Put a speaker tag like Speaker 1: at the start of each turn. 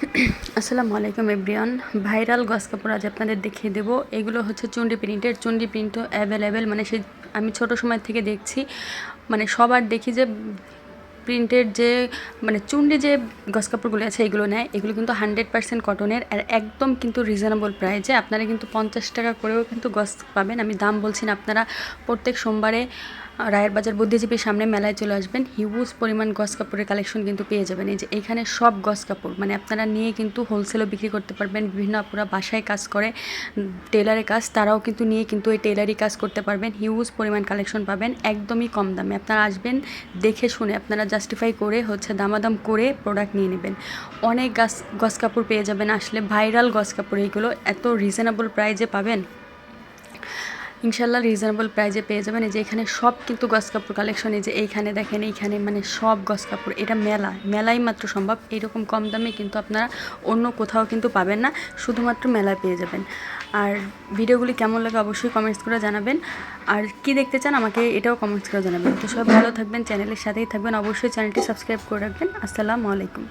Speaker 1: আসসালামু আলাইকুম everyone. Viral গস কাপড় আজ আপনাদের দেখিয়ে দেবো। এগুলো হচ্ছে চুন্ডি প্রিন্টের। চুন্ডি প্রিন্টও অ্যাভেলেবেল মানে সে আমি ছোট সময় থেকে দেখছি। মানে সবার দেখি যে প্রিন্টের যে মানে চুন্ডি যে গস কাপড়গুলো আছে, এগুলো নেয়। এগুলো কিন্তু হান্ড্রেড পার্সেন্ট কটনের আর একদম কিন্তু রিজনেবল প্রাইজে আপনারা কিন্তু পঞ্চাশ টাকা করেও কিন্তু গস পাবেন। আমি দাম বলছি না, আপনারা প্রত্যেক সোমবারে রায়ের বাজার বুদ্ধিজীবীর সামনে মেলায় চলে আসবেন। হিউজ পরিমাণ গস কাপড়ের কালেকশন কিন্তু পেয়ে যাবেন। এই যে এখানে সব গস কাপড় মানে আপনারা নিয়ে কিন্তু হোলসেলও বিক্রি করতে পারবেন। বিভিন্ন আপুরা বাসায় কাজ করে টেলারের কাজ, তারাও কিন্তু নিয়ে কিন্তু এই টেলারি কাজ করতে পারবেন। হিউজ পরিমাণ কালেকশন পাবেন, একদমই কম দামে। আপনারা আসবেন, দেখে শুনে আপনারা জাস্টিফাই করে হচ্ছে দামাদাম করে প্রোডাক্ট নিয়ে নেবেন। অনেক গাছ গস কাপড় পেয়ে যাবেন। আসলে ভাইরাল গস কাপড় এইগুলো এত রিজনেবল প্রাইজে পাবেন। ইনশাল্লাহ রিজনেবল প্রাইজে পেয়ে যাবেন। এই যে এখানে সব কিন্তু গস কাপড় কালেকশন এই যে এইখানে দেখেন, এইখানে মানে সব গস কাপড়। এটা মেলা, মেলাই মাত্র সম্ভব। এরকম কম দামে কিন্তু আপনারা অন্য কোথাও কিন্তু পাবেন না, শুধুমাত্র মেলায় পেয়ে যাবেন। আর ভিডিওগুলি কেমন লাগে অবশ্যই কমেন্টস করে জানাবেন। আর কি দেখতে চান আমাকে এটাও কমেন্টস করে জানাবেন। তো সবাই ভালো থাকবেন চ্যানেলের সাথেই থাকবেন। অবশ্যই চ্যানেলটি সাবস্ক্রাইব করে রাখবেন। আসসালামু আলাইকুম।